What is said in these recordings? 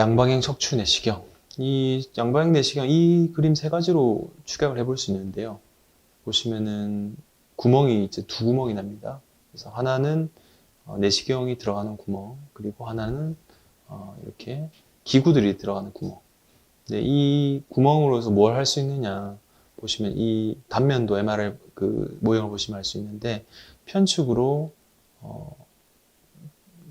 양방향 척추 내시경. 이 양방향 내시경 이 그림 세 가지로 추격을 해볼 수 있는데요. 보시면은 구멍이 이제 두 구멍이 납니다. 그래서 하나는 어, 내시경이 들어가는 구멍, 그리고 하나는 어, 이렇게 기구들이 들어가는 구멍. 네, 이 구멍으로서 뭘 할 수 있느냐 보시면 이 단면도 MRI 그 모형을 보시면 알 수 있는데 편측으로 어,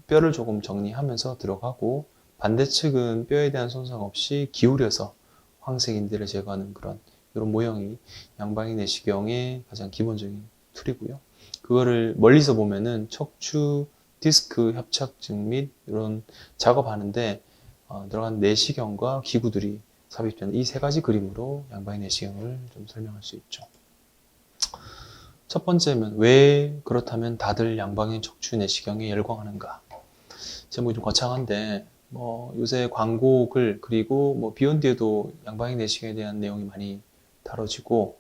뼈를 조금 정리하면서 들어가고 반대측은 뼈에 대한 손상 없이 기울여서 황색 인대를 제거하는 그런 이런 모형이 양방향 내시경의 가장 기본적인 툴이고요. 그거를 멀리서 보면은 척추 디스크 협착증 및 이런 작업하는데 어, 들어간 내시경과 기구들이 삽입되는 이 세 가지 그림으로 양방향 내시경을 좀 설명할 수 있죠. 첫 번째는 왜 그렇다면 다들 양방향 척추 내시경에 열광하는가? 제목이 좀 거창한데 뭐 요새 광고글 그리고 뭐 비욘드에도 양방향 내시경에 대한 내용이 많이 다뤄지고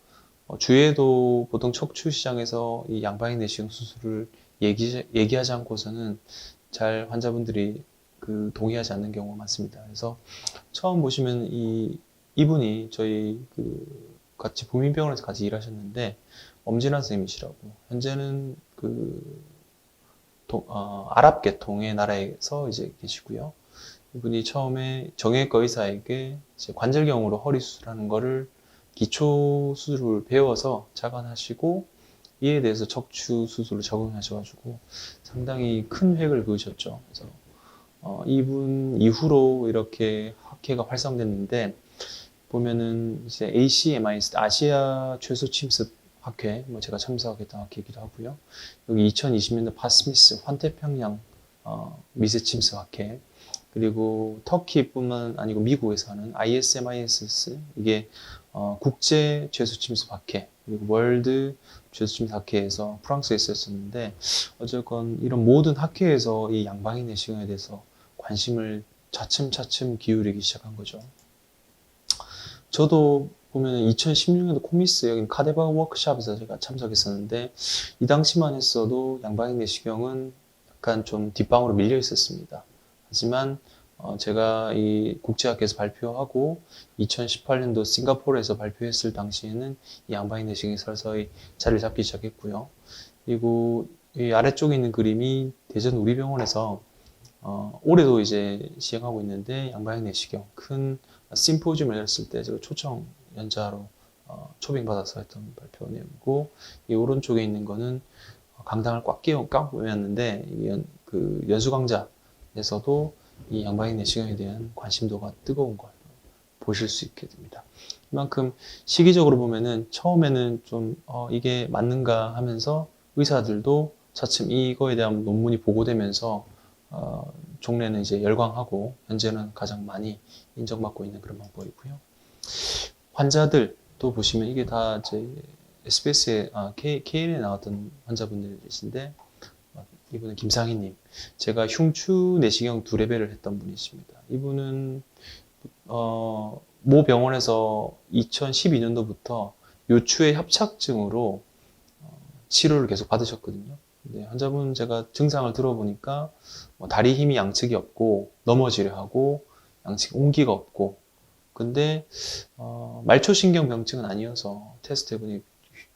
어, 주위에도 보통 척추 시장에서 이 양방향 내시경 수술을 얘기, 얘기하지 않고서는 잘 환자분들이 그 동의하지 않는 경우가 많습니다. 그래서 처음 보시면 이 이분이 저희 그 같이 국민병원에서 같이 일하셨는데 엄진아 선생님이시라고 현재는 그 동- 어, 아랍 계통의 나라에서 이제 계시고요. 이분이 처음에 정형외과 의사에게 관절경으로 허리 수술하는 거를 기초 수술을 배워서 자관하시고 이에 대해서 척추 수술을 적응하셔가지고 상당히 큰 획을 그으셨죠. 그래서 어, 이분 이후로 이렇게 학회가 활성됐는데 보면은 이제 ACMIS 아시아 최소 침습 학회 뭐 제가 참석했던 학회이기도 하고요. 여기 2020년도 파스미스 환태평양 어, 미세 침습 학회 그리고 터키뿐만 아니고 미국에서 하는 ISMISS 이게 어, 국제 죄수 침습 학회 그리고 월드 죄수 침습 학회에서 프랑스에 있었는데 어쨌건 이런 모든 학회에서 이 양방향 내시경에 대해서 관심을 차츰차츰 기울이기 시작한 거죠. 저도 보면 2016년도 코미스 여기 카데바 워크샵에서 제가 참석했었는데 이 당시만 했어도 양방향 내시경은 약간 좀 뒷방으로 밀려 있었습니다. 하지만 어, 제가 이 국제학회에서 발표하고 2018년도 싱가포르에서 발표했을 당시에는 이 양방향 내시경이 서서히 자리를 잡기 시작했고요. 그리고 이 아래쪽에 있는 그림이 대전 우리병원에서 어, 올해도 이제 시행하고 있는데 양방향 내시경 큰 심포지움을 열었을 때 제가 초청 연자로 어, 초빙받아서 했던 발표 내용이고 이 오른쪽에 있는 거는 강당을 꽉 끼워 이 연, 그 연수 강좌에서도 이 양방향 내시경에 대한 관심도가 뜨거운 걸 보실 수 있게 됩니다. 이만큼 시기적으로 보면은 처음에는 좀 어, 이게 맞는가 하면서 의사들도 차츰 이거에 대한 논문이 보고되면서 어, 종래는 이제 열광하고 현재는 가장 많이 인정받고 있는 그런 방법이고요. 환자들 또 보시면 이게 다 이제 SBS에 아, K, KN에 나왔던 환자분들이신데 어, 이분은 김상희님 제가 흉추 내시경 두 레벨을 했던 분이십니다. 이분은 어, 모 병원에서 2012년도부터 요추의 협착증으로 어, 치료를 계속 받으셨거든요. 근데 환자분 제가 증상을 들어보니까 뭐 다리 힘이 양측이 없고 넘어지려 하고 양측 온기가 없고 근데 어, 말초신경 병증은 아니어서 테스트 해보니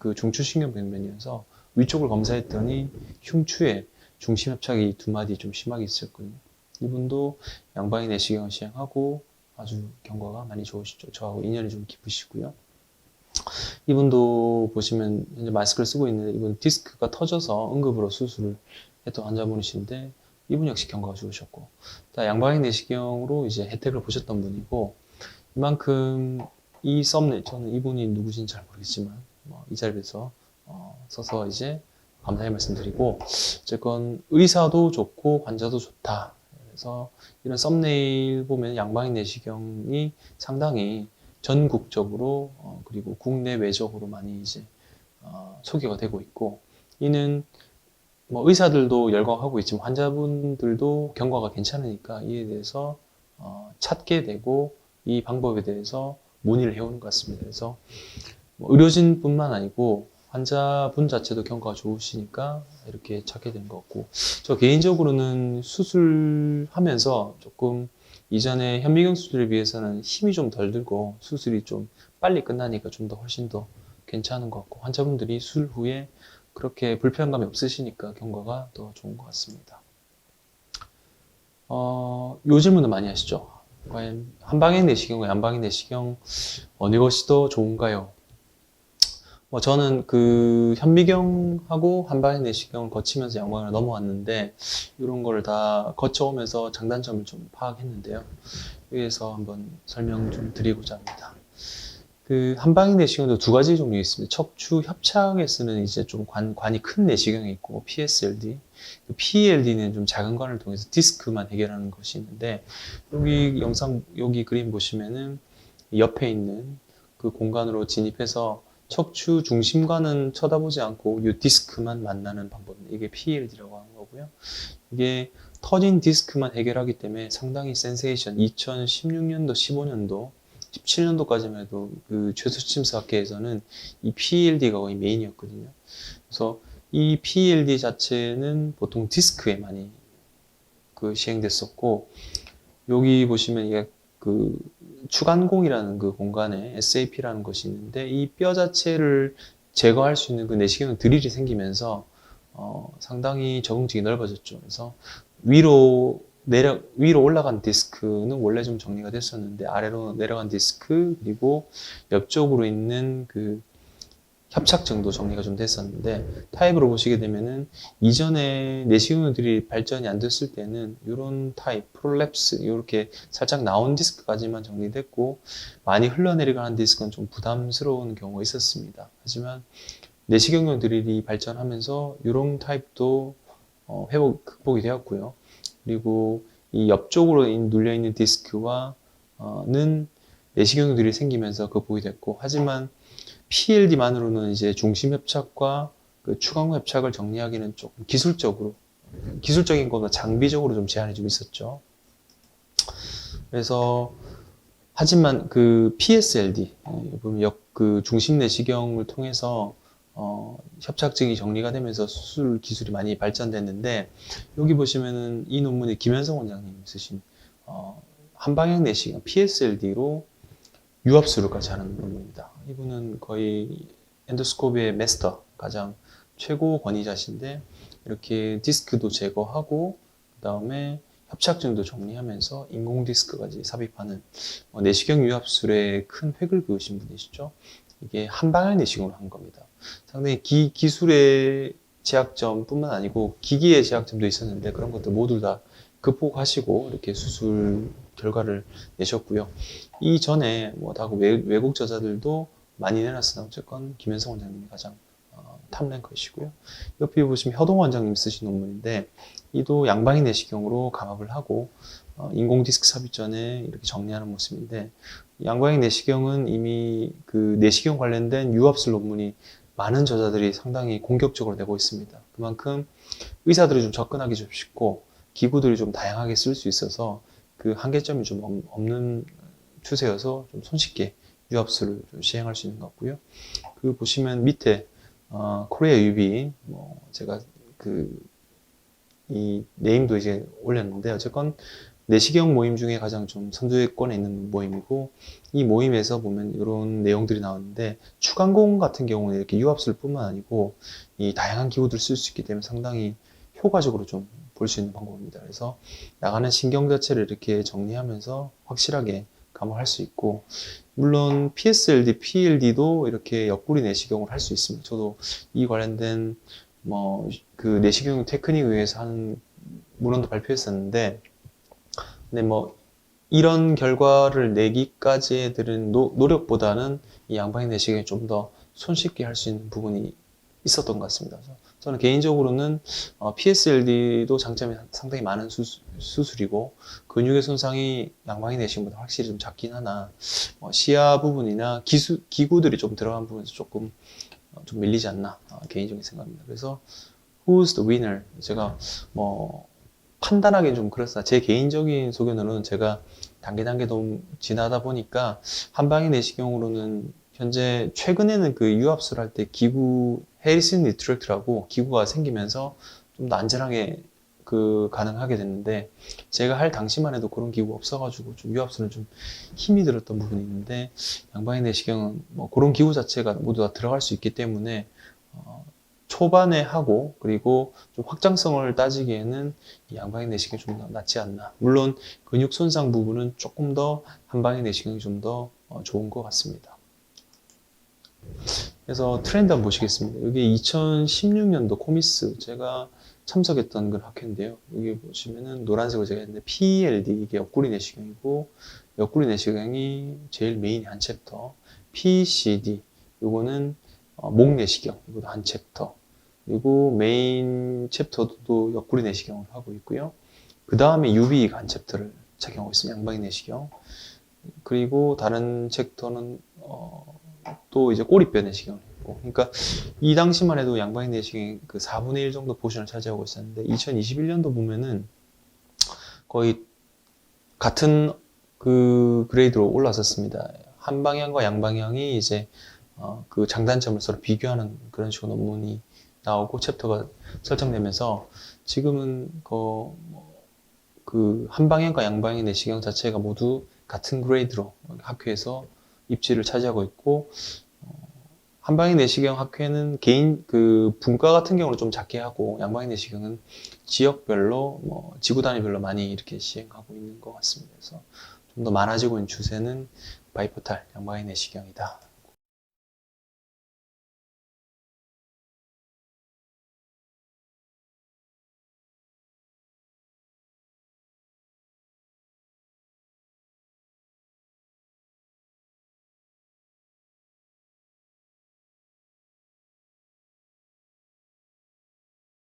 그 중추신경병변이어서 위쪽을 검사했더니 흉추에 중심협착이 두 마디 좀 심하게 있었거든요. 이분도 양방향 내시경을 시행하고 아주 경과가 많이 좋으시죠. 저하고 인연이 좀 깊으시고요. 이분도 보시면 현재 마스크를 쓰고 있는데 이분 디스크가 터져서 응급으로 수술을 했던 환자분이신데 이분 역시 경과가 좋으셨고 자, 양방향 내시경으로 이제 혜택을 보셨던 분이고 이만큼 이 썸네일 저는 이분이 누구신지 잘 모르겠지만 뭐, 이 자리에서 어, 서서 이제 감사의 말씀드리고 어쨌건 의사도 좋고 환자도 좋다 그래서 이런 썸네일 보면 양방향 내시경이 상당히 전국적으로 어, 그리고 국내 외적으로 많이 이제 어, 소개가 되고 있고 이는 뭐 의사들도 열광하고 있지만 환자분들도 경과가 괜찮으니까 이에 대해서 어, 찾게 되고 이 방법에 대해서 문의를 해오는 것 같습니다. 그래서 뭐 의료진뿐만 아니고 환자분 자체도 경과가 좋으시니까 이렇게 찾게 된 것 같고 저 개인적으로는 수술하면서 조금 이전에 현미경 수술에 비해서는 힘이 좀 덜 들고 수술이 좀 빨리 끝나니까 좀 더 훨씬 더 괜찮은 것 같고 환자분들이 수술 후에 그렇게 불편감이 없으시니까 경과가 더 좋은 것 같습니다. 어, 요 질문은 많이 하시죠. 과연 한방향 내시경과 양방향 내시경 어느 것이 더 좋은가요? 뭐 저는 그 현미경하고 한방향 내시경을 거치면서 양방향으로 넘어왔는데 이런 거를 다 거쳐오면서 장단점을 좀 파악했는데요. 여기에서 한번 설명 좀 드리고자 합니다. 그 한방향 내시경도 두 가지 종류 있습니다. 척추 협착에 쓰는 이제 좀 관, 관이 큰 내시경이 있고 PSLD, 그 PELD는 좀 작은 관을 통해서 디스크만 해결하는 것이 있는데 여기 영상 여기 그림 보시면은 옆에 있는 그 공간으로 진입해서 척추 중심관은 쳐다보지 않고 이 디스크만 만나는 방법입니다. 이게 PELD라고 하는 거고요. 이게 터진 디스크만 해결하기 때문에 상당히 센세이션 2016년도, 15년도 17년도까지만 해도 그 최소침사학회에서는 이 PELD가 거의 메인이었거든요. 그래서 이 PELD 자체는 보통 디스크에 많이 그 시행됐었고 여기 보시면 이게 그 추간공이라는 그 공간에 SAP라는 것이 있는데 이 뼈 자체를 제거할 수 있는 그 내시경 드릴이 생기면서 어, 상당히 적응증이 넓어졌죠. 그래서 위로 내려 위로 올라간 디스크는 원래 좀 정리가 됐었는데 아래로 내려간 디스크 그리고 옆쪽으로 있는 그 협착증도 정리가 좀 됐었는데 타입으로 보시게 되면은 이전에 내시경들이 발전이 안 됐을 때는 이런 타입 프롤랩스 이렇게 살짝 나온 디스크까지만 정리됐고 많이 흘러내려가는 디스크는 좀 부담스러운 경우가 있었습니다. 하지만 내시경용 드릴이 발전하면서 이런 타입도 어, 회복 극복이 되었고요. 그리고 이 옆쪽으로 눌려 있는 디스크와는 내시경들이 생기면서 극복이 됐고 하지만 PLD만으로는 이제 중심 협착과 그 추강 협착을 정리하기는 조금 기술적으로 기술적인 거나 장비적으로 좀좀 있었죠. 그래서 하지만 그 PSLD 보면 역그 중심 내시경을 통해서 어, 협착증이 정리가 되면서 수술 기술이 많이 발전됐는데 여기 보시면은 이 논문에 김현성 원장님 쓰신 어, 한방향 내시경 PSLD로 유압수술까지 하는 논문입니다. 이분은 거의 엔도스코피의 마스터 가장 최고 권위자신데 이렇게 디스크도 제거하고 그 다음에 협착증도 정리하면서 인공 디스크까지 삽입하는 어, 내시경 유압술에 큰 획을 그으신 분이시죠. 이게 한방향 내시경으로 한 겁니다. 상당히 기, 기술의 제약점뿐만 아니고 기기의 제약점도 있었는데 그런 것들 모두 다 극복하시고 이렇게 수술 결과를 내셨고요. 이전에 뭐 다그 외국 저자들도 많이 내놨으나 어쨌건 김현성 원장님이 가장 어, 탑랭커이시고요. 옆에 보시면 효동 원장님 쓰신 논문인데 이도 양방향 내시경으로 감압을 하고 어, 인공 디스크 삽입 전에 이렇게 정리하는 모습인데 양방향 내시경은 이미 그 내시경 관련된 유압술 논문이 많은 저자들이 상당히 공격적으로 내고 있습니다. 그만큼 의사들이 좀 접근하기 좀 쉽고 기구들이 좀 다양하게 쓸 수 있어서 그 한계점이 좀 없는 추세여서 좀 손쉽게 유압수를 좀 시행할 수 있는 것 같고요. 그 보시면 밑에 어, 코리아 유비 뭐 제가 그 이 네임도 이제 올렸는데 어쨌건 내시경 모임 중에 가장 좀 선두권에 있는 모임이고 이 모임에서 보면 이런 내용들이 나오는데 추간공 같은 경우는 이렇게 유압술 뿐만 아니고 이 다양한 기구들을 쓸 수 있기 때문에 상당히 효과적으로 좀 볼 수 있는 방법입니다. 그래서 나가는 신경 자체를 이렇게 정리하면서 확실하게 감압할 수 있고 물론 PSLD, PLD도 이렇게 옆구리 내시경을 할 수 있습니다. 저도 이 관련된 뭐 그 내시경 테크닉에 의해서 하는 문헌도 발표했었는데 근데 뭐 이런 결과를 내기까지의 들은 노력보다는 이 양방향 내시경이 좀 더 손쉽게 할 수 있는 부분이 있었던 것 같습니다. 저는 개인적으로는 어, PSLD도 장점이 상당히 많은 수술, 이고 근육의 손상이 양방향 내시경보다 확실히 좀 작긴 하나 어, 시야 부분이나 기수, 기구들이 좀 들어간 부분에서 조금 어, 좀 밀리지 않나 어, 개인적인 생각입니다. 그래서 Who's the winner? 제가 뭐 판단하기는 좀 그렇습니다. 제 개인적인 소견으로는 제가 단계 단계 좀 지나다 보니까 한방향 내시경으로는 현재 최근에는 그 유압수를 할때 기구 해리슨 니트레트라고 기구가 생기면서 좀 더 안전하게 그 가능하게 됐는데 제가 할 당시만 해도 그런 기구가 없어가지고 좀 유압수는 좀 힘이 들었던 부분이 있는데 양방향 내시경은 뭐 그런 기구 자체가 모두 다 들어갈 수 있기 때문에 어, 초반에 하고 그리고 좀 확장성을 따지기에는 이 양방향 내시경이 좀 더 낫지 않나. 물론 근육 손상 부분은 조금 더 한방향 내시경이 좀 더 좋은 것 같습니다. 그래서 트렌드 한번 보시겠습니다. 여기 2016년도 코미스 제가 참석했던 그 학회인데요. 여기 보시면은 노란색으로 제가 했는데 PELD 이게 옆구리 내시경이고 옆구리 내시경이 제일 메인이 한 챕터. PCD 요거는 어, 목 내시경 이것도 한 챕터. 그리고 메인 챕터도 옆구리 내시경을 하고 있고요. 그 다음에 UB가 한 챕터를 착용하고 있습니다. 양방향 내시경. 그리고 다른 챕터는 어, 또 이제 꼬리뼈 내시경을 했고. 그러니까 이 당시만 해도 양방향 내시경이 그 4분의 1 정도 포션을 차지하고 있었는데 2021년도 보면은 거의 같은 그 그레이드로 올라섰습니다. 한 방향과 양 방향이 이제 어, 그 장단점을 서로 비교하는 그런 식으로 논문이 나오고 챕터가 설정되면서 지금은 그, 그 한방향과 양 방향의 내시경 자체가 모두 같은 그레이드로 학회에서 입지를 차지하고 있고 어, 한방향 내시경 학회는 개인 그 분과 같은 경우는 좀 작게 하고 양방향 내시경은 지역별로 뭐 지구 단위별로 많이 이렇게 시행하고 있는 것 같습니다. 그래서 좀 더 많아지고 있는 추세는 바이포탈 양방향 내시경이다.